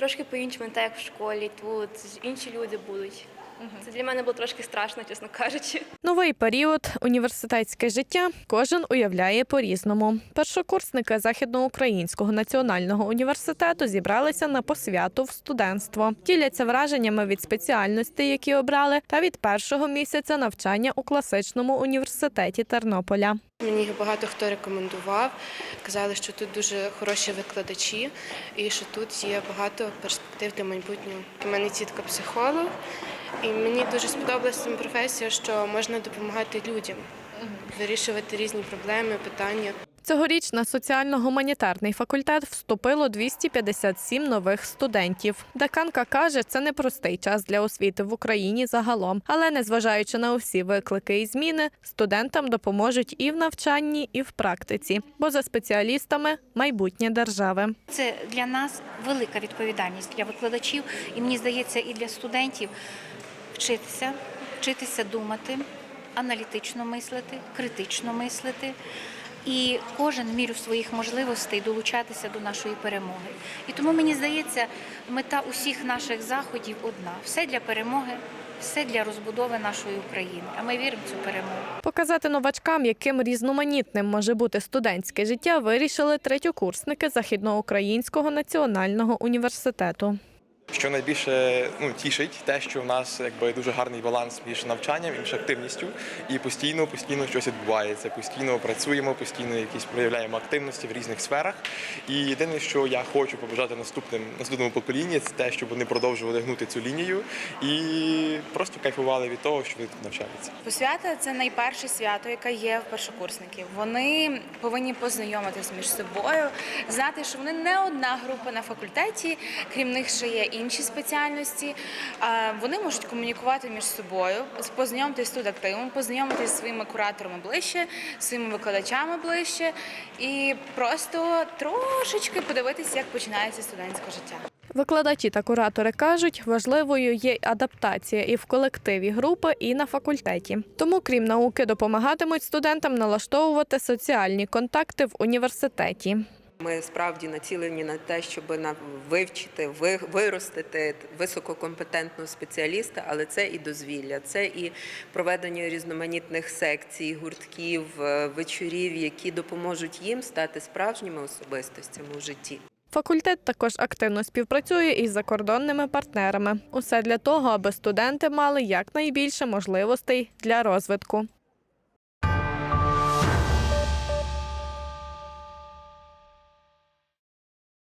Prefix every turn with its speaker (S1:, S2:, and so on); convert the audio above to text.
S1: трошки по-іншому, не так як в школі, тут інші люди будуть. Це для мене було трошки страшно, чесно кажучи.
S2: Новий період, університетське життя кожен уявляє по-різному. Першокурсники Західноукраїнського національного університету зібралися на посвяту в студентство. Діляться враженнями від спеціальностей, які обрали, та від першого місяця навчання у класичному університеті Тернополя.
S3: Мені багато хто рекомендував. Казали, що тут дуже хороші викладачі і що тут є багато перспектив для майбутнього. У мене тітка психолог, і мені дуже сподобалася ця професія, що можна допомагати людям, вирішувати різні проблеми, питання.
S2: Цьогоріч на соціально-гуманітарний факультет вступило 257 нових студентів. Деканка каже, це непростий час для освіти в Україні загалом, але незважаючи на усі виклики і зміни, студентам допоможуть і в навчанні, і в практиці, бо за спеціалістами майбутнє держави.
S4: Це для нас велика відповідальність для викладачів, і мені здається, і для студентів вчитися, вчитися думати, аналітично мислити, критично мислити. І кожен в міру своїх можливостей долучатися до нашої перемоги. І тому мені здається, мета усіх наших заходів одна: все для перемоги, все для розбудови нашої України. А ми віримо в цю перемогу.
S2: Показати новачкам, яким різноманітним може бути студентське життя, вирішили третьокурсники Західноукраїнського національного університету.
S5: Що найбільше ну, тішить, те, що в нас якби дуже гарний баланс між навчанням і між активністю, і постійно, постійно щось відбувається. Постійно працюємо, постійно якісь проявляємо активності в різних сферах. І єдине, що я хочу побажати наступним наступному поколінні, це те, щоб вони продовжували гнути цю лінію і просто кайфували від того, що вони тут навчаються.
S6: Посвята це найперше свято, яке є в першокурсників. Вони повинні познайомитися між собою, знати, що вони не одна група на факультеті, крім них ще є інші спеціальності. Вони можуть комунікувати між собою, познайомитися з студактивом, познайомитися зі своїми кураторами ближче, своїми викладачами ближче і просто трошечки подивитися, як починається студентське життя.
S2: Викладачі та куратори кажуть, важливою є адаптація і в колективі групи, і на факультеті. Тому, крім науки, допомагатимуть студентам налаштовувати соціальні контакти в університеті.
S7: Ми справді націлені на те, щоб вивчити, виростити висококомпетентного спеціаліста, але це і дозвілля, це і проведення різноманітних секцій, гуртків, е, вечорів, які допоможуть їм стати справжніми особистостями у житті.
S2: Факультет також активно співпрацює із закордонними партнерами. Усе для того, аби студенти мали якнайбільше можливостей для розвитку.